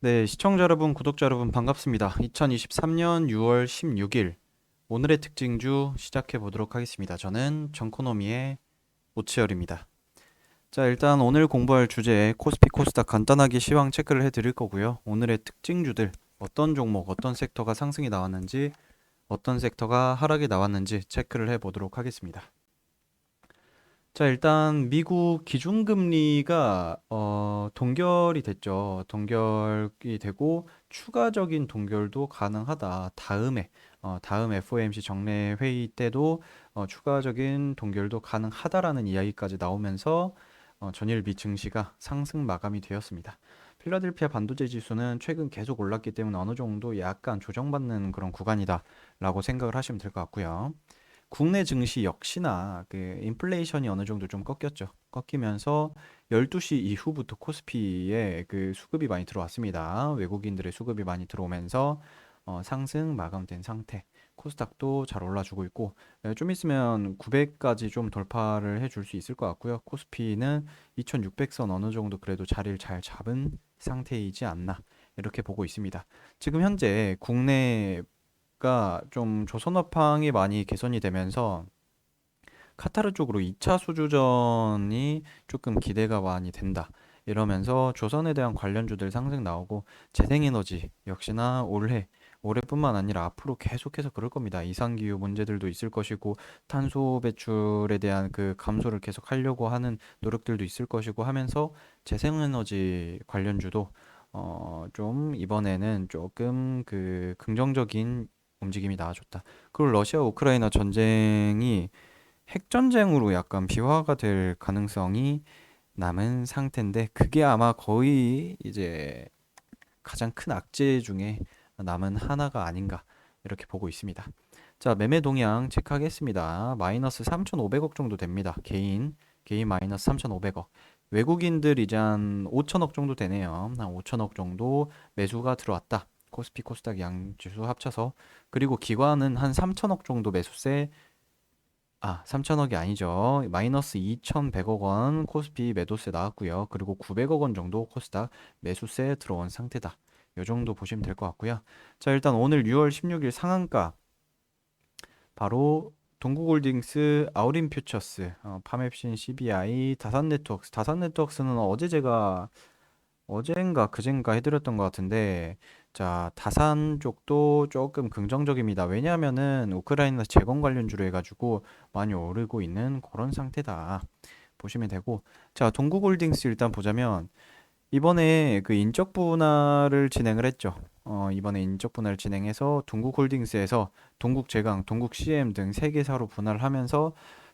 네, 시청자 여러분, 구독자 여러분 반갑습니다. 2023년 6월 16일 오늘의 특징주 시작해 보도록 하겠습니다. 저는 정코노미의 오치열입니다. 자, 일단 오늘 공부할 주제 코스피 코스닥 간단하게 시황 체크를 해 드릴 거고요. 오늘의 특징주들 어떤 종목, 어떤 섹터가 상승이 나왔는지, 어떤 섹터가 하락이 나왔는지 체크를 해 보도록 하겠습니다. 자, 일단 미국 기준금리가 어, 동결이 됐죠. 동결이 되고 추가적인 동결도 가능하다. 다음에 어, 다음 FOMC 정례 회의 때도 어, 추가적인 동결도 가능하다라는 이야기까지 나오면서 어, 전일미 증시가 상승 마감이 되었습니다. 필라델피아 반도체 지수는 최근 계속 올랐기 때문에 어느 정도 약간 조정받는 그런 구간이다라고 생각을 하시면 될 것 같고요. 국내 증시 역시나 그 인플레이션이 어느 정도 좀 꺾였죠. 꺾이면서 12시 이후부터 코스피에 그 수급이 많이 들어왔습니다. 외국인들의 수급이 많이 들어오면서 어, 상승 마감된 상태. 코스닥도 잘 올라주고 있고 예, 좀 있으면 900까지 좀 돌파를 해줄 수 있을 것 같고요. 코스피는 2600선 어느 정도 그래도 자리를 잘 잡은 상태이지 않나 이렇게 보고 있습니다. 지금 현재 국내 가좀 조선업황이 많이 개선이 되면서 카타르 쪽으로 2차 수주전이 조금 기대가 많이 된다. 이러면서 조선에 대한 관련주들 상승 나오고 재생에너지 역시나 올해 올해뿐만 아니라 앞으로 계속해서 그럴 겁니다. 이상기후 문제들도 있을 것이고 탄소 배출에 대한 그 감소를 계속 하려고 하는 노력들도 있을 것이고 하면서 재생에너지 관련주도 어, 좀 이번에는 조금 그 긍정적인 움직임이 나아졌다. 그리고 러시아 우크라이나 전쟁이 핵 전쟁으로 약간 비화가 될 가능성이 남은 상태인데 그게 아마 거의 이제 가장 큰 악재 중에 남은 하나가 아닌가 이렇게 보고 있습니다. 자, 매매 동향 체크하겠습니다. 마이너스 3,500억 정도 됩니다. 개인, 개인 마이너스 3,500억. 외국인들 이제 한 5천억 정도 되네요. 한 5천억 정도 매수가 들어왔다. 코스피 코스닥 양지수 합쳐서 그리고 기관은 한 3천억 정도 매수세 아 3천억이 아니죠. 마이너스 2,100억 원 코스피 매도세 나왔고요. 그리고 900억 원 정도 코스닥 매수세 들어온 상태다. 요 정도 보시면 될 것 같고요. 자 일단 오늘 6월 16일 상한가. 바로 동구홀딩스, 아우린 퓨처스, 어, 파맵신, CBI, 다산네트워크스. 다산네트워크스는 어제 제가 어젠가 그젠가 해드렸던 것 같은데 자 다산 쪽도 조금 긍정적입니다. 왜냐하면은 우크라이나 재건 관련주로 해가지고 많이 오르고 있는 그런 상태다 보시면 되고 자 동국홀딩스 일단 보자면 이번에 그 인적 분할을 진행을 했죠. 어, 이번에 인적 분할을 진행해서 동국홀딩스에서 동국제강, 동국CM 등 세 개사로 분할을 하면서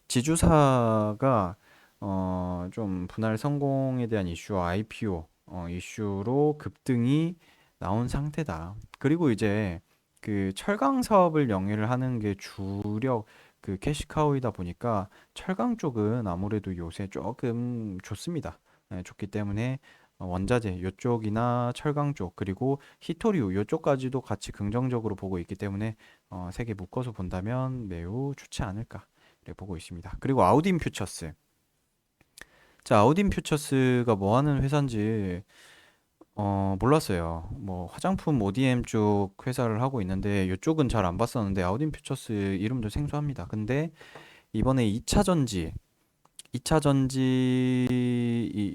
지주사가 어, 좀 분할 성공에 대한 이슈와 IPO 어, 이슈로 급등이 나온 상태다. 그리고 이제 그 철강 사업을 영위를 하는 게 주력 그 캐시카우이다 보니까 철강 쪽은 아무래도 요새 조금 좋습니다. 네, 좋기 때문에 어, 원자재 요쪽이나 철강 쪽 그리고 히토리우 요쪽까지도 같이 긍정적으로 보고 있기 때문에 어, 세개 묶어서 본다면 매우 좋지 않을까 보고 있습니다. 그리고 아우딘 퓨처스 자, 아우딘 퓨처스가 뭐 하는 회사인지 어, 몰랐어요. 뭐 화장품 ODM 쪽 회사를 하고 있는데 이쪽은 잘 안 봤었는데 아우딘 퓨처스 이름도 생소합니다. 근데 이번에 2차 전지 2차 전지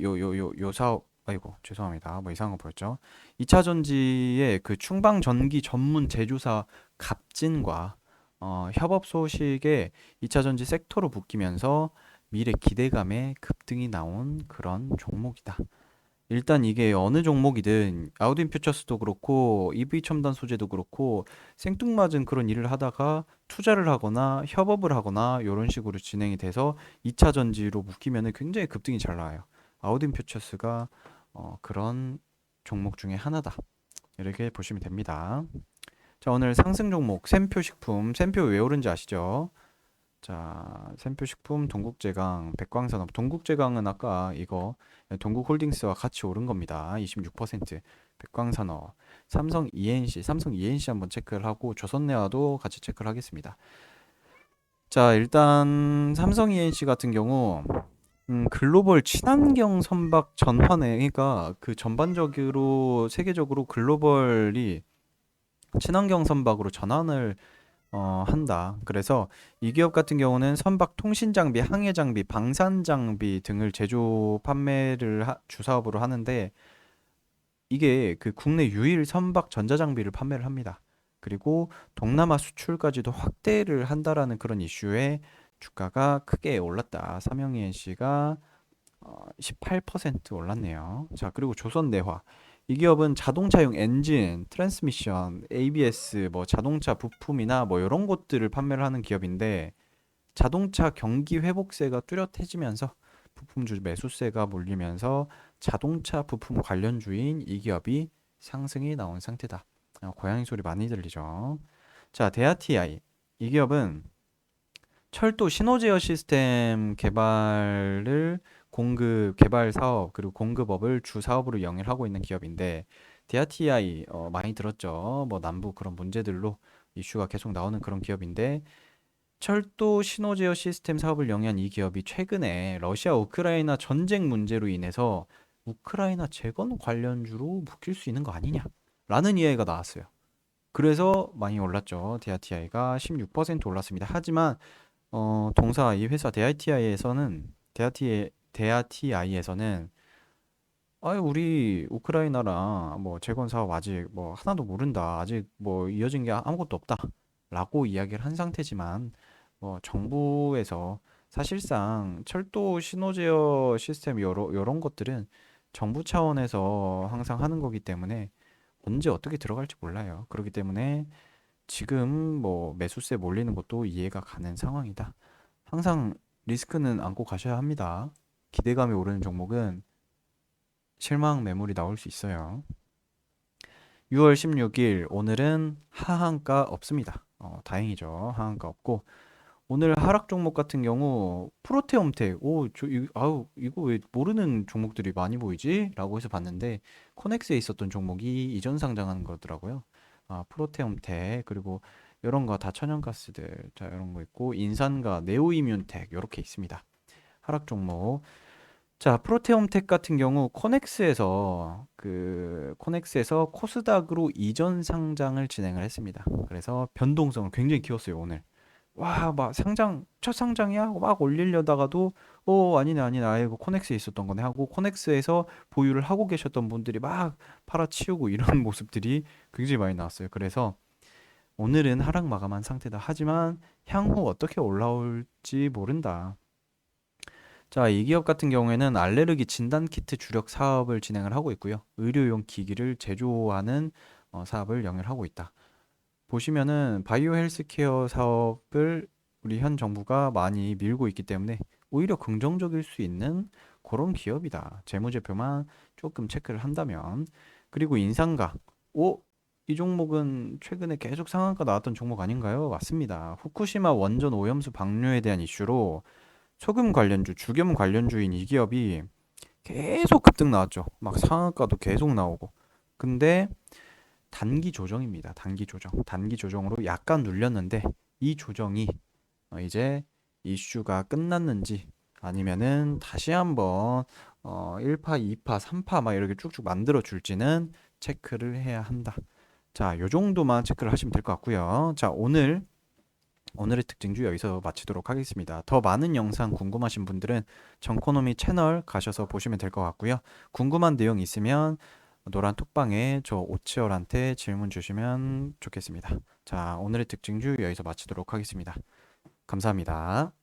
요 요 요 요 사업 아이고 죄송합니다. 뭐 이상한 거 보였죠? 2차 전지의 그 충방 전기 전문 제조사 갑진과 어, 협업 소식에 2차 전지 섹터로 묶이면서 미래 기대감에 급등이 나온 그런 종목이다. 일단 이게 어느 종목이든 아우딘 퓨처스도 그렇고 EV 첨단 소재도 그렇고 생뚱맞은 그런 일을 하다가 투자를 하거나 협업을 하거나 이런 식으로 진행이 돼서 2차 전지로 묶이면 굉장히 급등이 잘 나와요. 아우딘 퓨처스가 어, 그런 종목 중에 하나다. 이렇게 보시면 됩니다. 자, 오늘 상승 종목 샘표 식품. 샘표 왜 오른지 아시죠? 자, 샘표식품, 동국제강, 백광산업. 동국제강은 아까 이거 동국홀딩스와 같이 오른 겁니다. 26%. 백광산업, 삼성 ENC, 삼성 ENC 한번 체크를 하고 조선내화도 같이 체크를 하겠습니다. 자, 일단 삼성 ENC 같은 경우 음, 글로벌 친환경 선박 전환에, 그러니까 그 전반적으로 세계적으로 글로벌이 친환경 선박으로 전환을 어, 한다. 그래서 이 기업 같은 경우는 선박 통신 장비, 항해 장비, 방산 장비 등을 제조 판매를 하- 주사업으로 하는데 이게 그 국내 유일 선박 전자 장비를 판매를 합니다. 그리고 동남아 수출까지도 확대를 한다라는 그런 이슈에 주가가 크게 올랐다. 삼성ENC가 어, 18% 올랐네요. 자, 그리고 조선내화. 이 기업은 자동차용 엔진, 트랜스미션, ABS, 뭐 자동차 부품이나 뭐 이런 것들을 판매를 하는 기업인데 자동차 경기 회복세가 뚜렷해지면서 부품주 매수세가 몰리면서 자동차 부품 관련 주인 이 기업이 상승이 나온 상태다. 어, 고양이 소리 많이 들리죠. 자, 데아티아이. 이 기업은 철도 신호 제어 시스템 개발을 공급 개발 사업 그리고 공급업을 주 사업으로 영위하고 있는 기업인데 DRTI 어, 많이 들었죠. 뭐 남부 그런 문제들로 이슈가 계속 나오는 그런 기업인데 철도 신호 제어 시스템 사업을 영위한 이 기업이 최근에 러시아 우크라이나 전쟁 문제로 인해서 우크라이나 재건 관련주로 묶일 수 있는 거 아니냐라는 이야기가 나왔어요. 그래서 많이 올랐죠. DRTI가 16% 올랐습니다. 하지만 어, 동사 이 회사 DRTI에서는 DRT 데아티아이에서는 아유 우리 우크라이나랑 뭐 재건 사업 아직 뭐 하나도 모른다 아직 뭐 이어진 게 아무것도 없다라고 이야기를 한 상태지만 뭐 정부에서 사실상 철도 신호 제어 시스템 요런 요런 것들은 정부 차원에서 항상 하는 거기 때문에 언제 어떻게 들어갈지 몰라요. 그렇기 때문에 지금 뭐 매수세 몰리는 것도 이해가 가는 상황이다. 항상 리스크는 안고 가셔야 합니다. 기대감이 오르는 종목은 실망 매물이 나올 수 있어요. 6월 16일 오늘은 하한가 없습니다. 어, 다행이죠. 하한가 없고 오늘 하락 종목 같은 경우 프로테옴텍 오, 저, 이, 아우 이거 왜 모르는 종목들이 많이 보이지? 라고 해서 봤는데 코넥스에 있었던 종목이 이전 상장하는 거더라고요. 아, 프로테옴텍 그리고 이런 거 다 천연가스들 자 이런 거 있고 인산과 네오이뮨텍 이렇게 있습니다. 하락 종목 자, 프로테움텍 같은 경우 코넥스에서 그 코넥스에서 코스닥으로 이전 상장을 진행을 했습니다. 그래서 변동성을 굉장히 키웠어요, 오늘. 와, 막 상장 첫 상장이야? 막 올리려다가도 어, 아니네, 아니네. 아, 이거 코넥스에 있었던 거네 하고 코넥스에서 보유를 하고 계셨던 분들이 막 팔아치우고 이런 모습들이 굉장히 많이 나왔어요. 그래서 오늘은 하락 마감한 상태다. 하지만 향후 어떻게 올라올지 모른다. 자, 이 기업 같은 경우에는 알레르기 진단 키트 주력 사업을 진행을 하고 있고요. 의료용 기기를 제조하는 어, 사업을 영위하고 있다. 보시면은 바이오 헬스케어 사업을 우리 현 정부가 많이 밀고 있기 때문에 오히려 긍정적일 수 있는 그런 기업이다. 재무제표만 조금 체크를 한다면. 그리고 인상가. 오, 이 종목은 최근에 계속 상한가 나왔던 종목 아닌가요? 맞습니다. 후쿠시마 원전 오염수 방류에 대한 이슈로 소금 관련주, 주겸 관련주인 이 기업이 계속 급등 나왔죠. 막 상한가도 계속 나오고. 근데 단기 조정입니다. 단기 조정. 단기 조정으로 약간 눌렸는데 이 조정이 어, 이제 이슈가 끝났는지 아니면은 다시 한번 어 1파, 2파, 3파 막 이렇게 쭉쭉 만들어 줄지는 체크를 해야 한다. 자, 요 정도만 체크를 하시면 될 것 같고요. 자, 오늘 오늘의 특징주 여기서 마치도록 하겠습니다. 더 많은 영상 궁금하신 분들은 정코노미 채널 가셔서 보시면 될 것 같고요. 궁금한 내용 있으면 노란 톡방에 저 오치열한테 질문 주시면 좋겠습니다. 자, 오늘의 특징주 여기서 마치도록 하겠습니다. 감사합니다.